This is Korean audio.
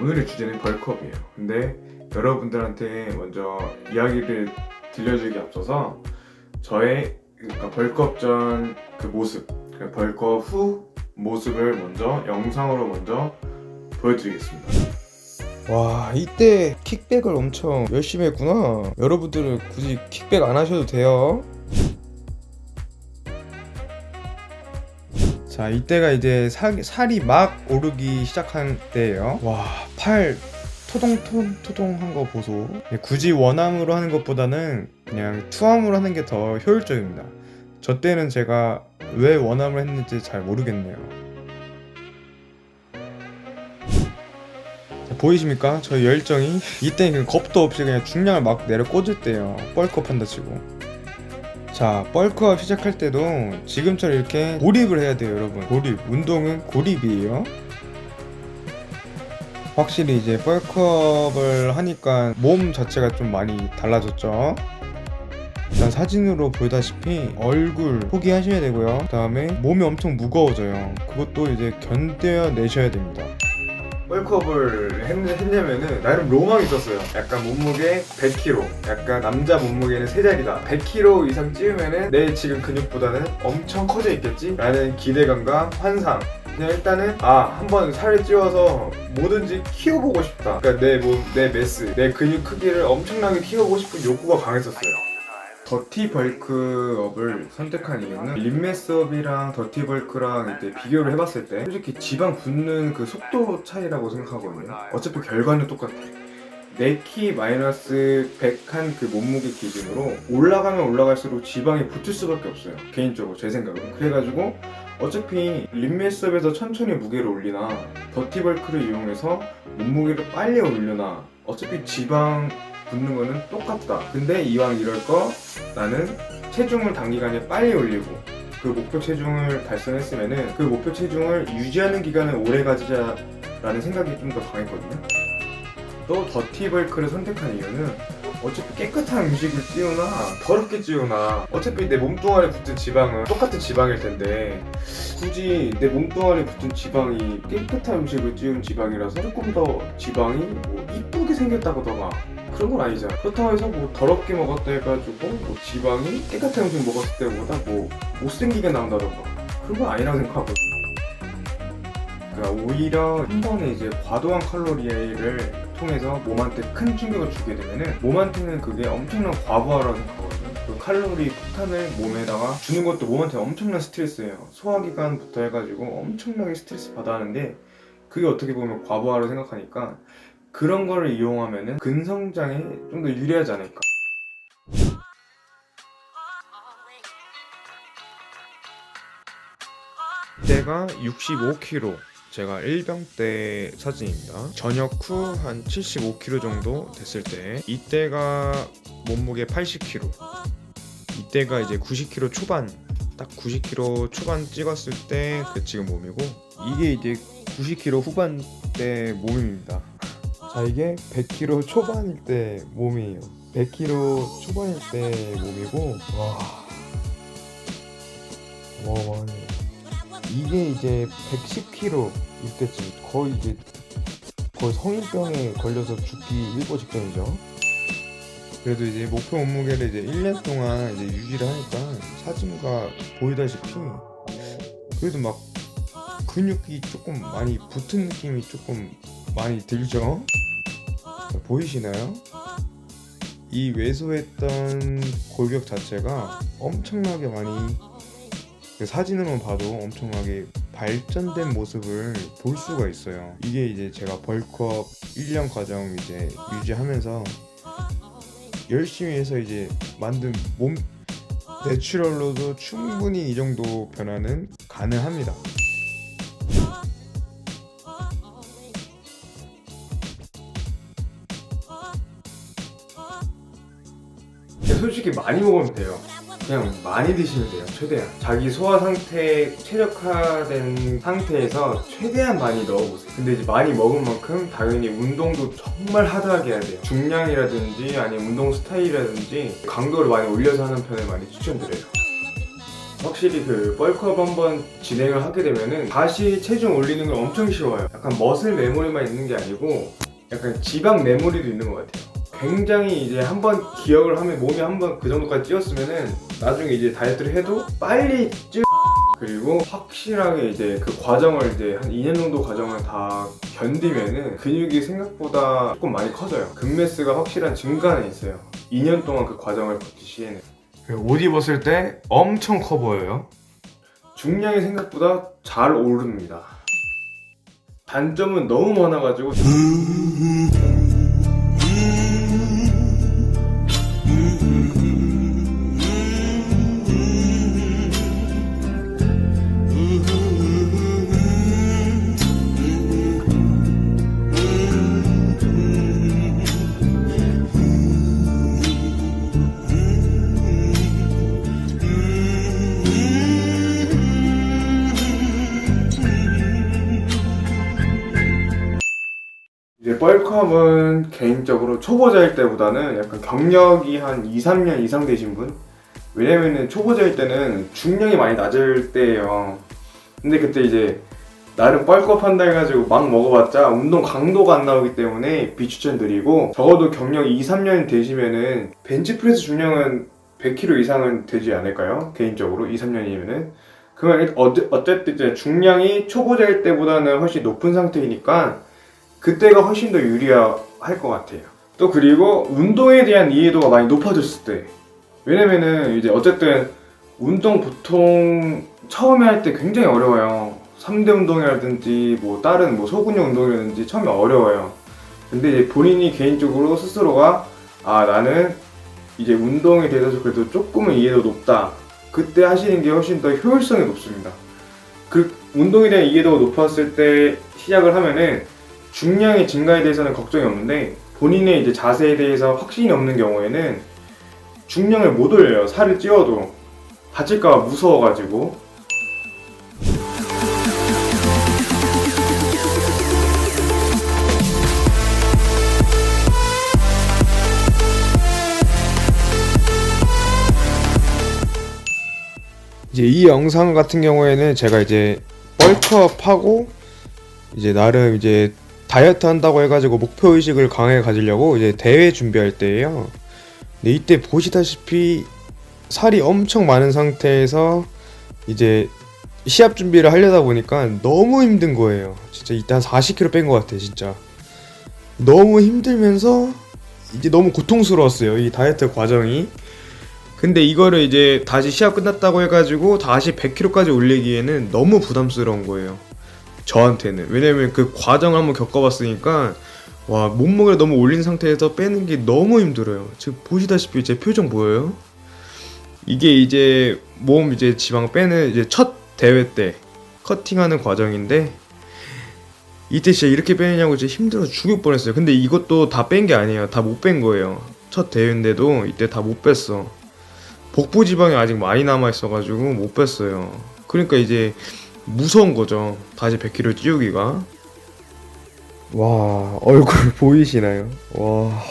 오늘의 주제는 벌크업이에요. 근데 여러분들한테 먼저 이야기를 들려주기 앞서서 저의 그러니까 벌크업 전 그 모습, 그러니까 벌크업 후 모습을 먼저 영상으로 먼저 보여드리겠습니다. 와 이때 킥백을 엄청 열심히 했구나 여러분들은 굳이 킥백 안 하셔도 돼요 자 이때가 이제 사, 살이 막 오르기 시작한 때예요. 와팔 토동토동한 거 보소. 네, 굳이 원암으로 하는 것보다는 그냥 투암으로 하는 게 더 효율적입니다. 저 때는 제가 왜 원암을 했는지 잘 모르겠네요. 자, 보이십니까? 저 열정이? 이때 그 겁도 없이 그냥 중량을 막 내려 꽂을 때요. 뻘컵 한다 치고 자 뻘컵 시작할 때도 지금처럼 이렇게 고립을 해야 돼요 여러분. 고립. 운동은 고립이에요. 확실히 이제 뻘컵을 하니까 몸 자체가 좀 많이 달라졌죠. 일단 사진으로 보다시피 얼굴 포기하셔야 되고요. 그 다음에 몸이 엄청 무거워져요. 그것도 이제 견뎌내셔야 됩니다 했, 했냐면은 나름 로망이 있었어요. 약간 몸무게 100kg, 약간 남자 몸무게는 세 자리다. 100kg 이상 찌우면은 내 지금 근육보다는 엄청 커져 있겠지? 라는 기대감과 환상. 그냥 일단은 아 한번 살을 찌워서 뭐든지 키워보고 싶다. 그러니까 내 몸, 내 매스, 내 근육 크기를 엄청나게 키워보고 싶은 욕구가 강했었어요. 더티 벌크업을 선택한 이유는 림매스업이랑 더티 벌크랑 이제 비교를 해봤을 때 솔직히 지방 붙는 그 속도 차이라고 생각하거든요. 어차피 결과는 똑같아. 내키 마이너스 100 한 그 몸무게 기준으로 올라가면 올라갈수록 지방이 붙을 수밖에 없어요. 개인적으로 제 생각은. 그래가지고 어차피 림매스업에서 천천히 무게를 올리나 더티 벌크를 이용해서 몸무게를 빨리 올려나 어차피 지방 붙는 거는 똑같다. 근데 이왕 이럴 거 나는 체중을 단기간에 빨리 올리고 그 목표 체중을 달성했으면은 그 목표 체중을 유지하는 기간을 오래 가지자라는 생각이 좀 더 강했거든요. 또 더티 벌크를 선택한 이유는 어차피 깨끗한 음식을 찌우나 더럽게 찌우나 어차피 내 몸뚱아리에 붙은 지방은 똑같은 지방일 텐데 굳이 내 몸뚱아리에 붙은 지방이 깨끗한 음식을 찌운 지방이라서 조금 더 지방이 뭐 이쁘게 생겼다거나 그런 건 아니잖아. 그렇다고 해서 뭐 더럽게 먹었다 해가지고 뭐 지방이 깨끗한 음식 먹었을 때보다 뭐 못생기게 나온다던가 그런 건 아니라고 생각하거든. 그러니까 오히려 한 번에 이제 과도한 칼로리를 통해서 몸한테 큰 충격을 주게 되면은 몸한테는 그게 엄청난 과부하라고 생각하거든요. 그 칼로리 폭탄을 몸에다가 주는 것도 몸한테 엄청난 스트레스예요. 소화기관부터 해가지고 엄청나게 스트레스 받아 하는데 그게 어떻게 보면 과부하라고 생각하니까 그런 거를 이용하면은 근성장에 좀 더 유리하지 않을까. 때가 65kg 제가 1병 때 사진입니다. 저녁 후한 75kg 정도 됐을 때 이때가 몸무게 80kg 이때가 이제 90kg 초반 딱 90kg 초반 찍었을 때 그 지금 몸이고 이게 이제 90kg 후반 때 몸입니다. 자 이게 100kg 초반일 때 몸이에요. 100kg 초반일 때 몸이고 와. 어마어마하네 이게 이제 110kg 이때쯤 거의 이제 거의 성인병에 걸려서 죽기 일보 직전이죠. 그래도 이제 목표 몸무게를 이제 1년 동안 이제 유지를 하니까 사진과 보이다시피 그래도 막 근육이 조금 많이 붙은 느낌이 조금 많이 들죠. 자, 보이시나요? 이 왜소했던 골격 자체가 엄청나게 많이 그 사진으로만 봐도 엄청나게 발전된 모습을 볼 수가 있어요. 이게 이제 제가 벌크업 1년 과정 이제 유지하면서 열심히 해서 이제 만든 몸 내추럴로도 충분히 이 정도 변화는 가능합니다. 솔직히 많이 먹으면 돼요. 그냥 많이 드시면 돼요. 최대한 자기 소화 상태 최적화된 상태에서 최대한 많이 넣어보세요. 근데 이제 많이 먹은 만큼 당연히 운동도 정말 하드하게 해야 돼요. 중량이라든지 아니면 운동 스타일이라든지 강도를 많이 올려서 하는 편을 많이 추천드려요. 확실히 그 벌크업 한번 진행을 하게 되면은 다시 체중 올리는 걸 엄청 쉬워요. 약간 머슬 메모리만 있는 게 아니고 약간 지방 메모리도 있는 것 같아요. 굉장히 이제 한번 기억을 하면 몸이 한번 그 정도까지 찌었으면은 나중에 이제 다이어트를 해도 빨리 찌 그리고 확실하게 이제 그 과정을 이제 한 2년 정도 과정을 다 견디면은 근육이 생각보다 조금 많이 커져요. 근매스가 확실한 증가는 있어요. 2년 동안 그 과정을 거치 시에는. 옷 입었을 때 엄청 커 보여요. 중량이 생각보다 잘 오릅니다. 단점은 너무 많아가지고 벌크업은 개인적으로 초보자일 때보다는 약간 경력이 한 2, 3년 이상 되신 분? 왜냐면은 초보자일 때는 중량이 많이 낮을 때예요. 근데 그때 이제 나름 벌크업 한다 해가지고 막 먹어봤자 운동 강도가 안 나오기 때문에 비추천드리고 적어도 경력 2, 3년 되시면은 벤치프레스 중량은 100kg 이상은 되지 않을까요? 개인적으로 2, 3년이면은 그러면 어쨌든 중량이 초보자일 때보다는 훨씬 높은 상태이니까 그때가 훨씬 더 유리할 것 같아요. 또 그리고 운동에 대한 이해도가 많이 높아졌을 때. 왜냐면은 이제 어쨌든 운동 보통 처음에 할 때 굉장히 어려워요. 3대 운동이라든지 뭐 다른 뭐 소근육 운동이라든지 처음에 어려워요. 근데 이제 본인이 개인적으로 스스로가 아 나는 이제 운동에 대해서 그래도 조금은 이해도 높다. 그때 하시는 게 훨씬 더 효율성이 높습니다. 그 운동에 대한 이해도가 높았을 때 시작을 하면은 중량의 증가에 대해서는 걱정이 없는데 본인의 이제 자세에 대해서 확신이 없는 경우에는 중량을 못 올려요. 살을 찌워도 다칠까 봐 무서워가지고 이제 이 영상 같은 경우에는 제가 이제 벌크업 하고 이제 나름 이제 다이어트 한다고 해가지고 목표 의식을 강하게 가지려고 이제 대회 준비할 때예요. 근데 이때 보시다시피 살이 엄청 많은 상태에서 이제 시합 준비를 하려다 보니까 너무 힘든 거예요. 진짜 이때 한 40kg 뺀 것 같아 진짜. 너무 힘들면서 이제 너무 고통스러웠어요 이 다이어트 과정이. 근데 이거를 이제 다시 시합 끝났다고 해가지고 다시 100kg까지 올리기에는 너무 부담스러운 거예요. 저한테는. 왜냐면 그 과정을 한번 겪어봤으니까 와 몸무게를 너무 올린 상태에서 빼는 게 너무 힘들어요. 지금 보시다시피 제 표정 보여요? 이게 이제 몸 이제 지방 빼는 이제 첫 대회 때 커팅하는 과정인데 이때 진짜 이렇게 빼느냐고 진짜 힘들어 죽을 뻔했어요. 근데 이것도 다 뺀 게 아니에요. 다 못 뺀 거예요. 첫 대회인데도 이때 다 못 뺐어. 복부 지방이 아직 많이 남아 있어가지고 못 뺐어요. 그러니까 이제 무서운 거죠. 다시 100kg 찌우기가. 와 얼굴 보이시나요? 와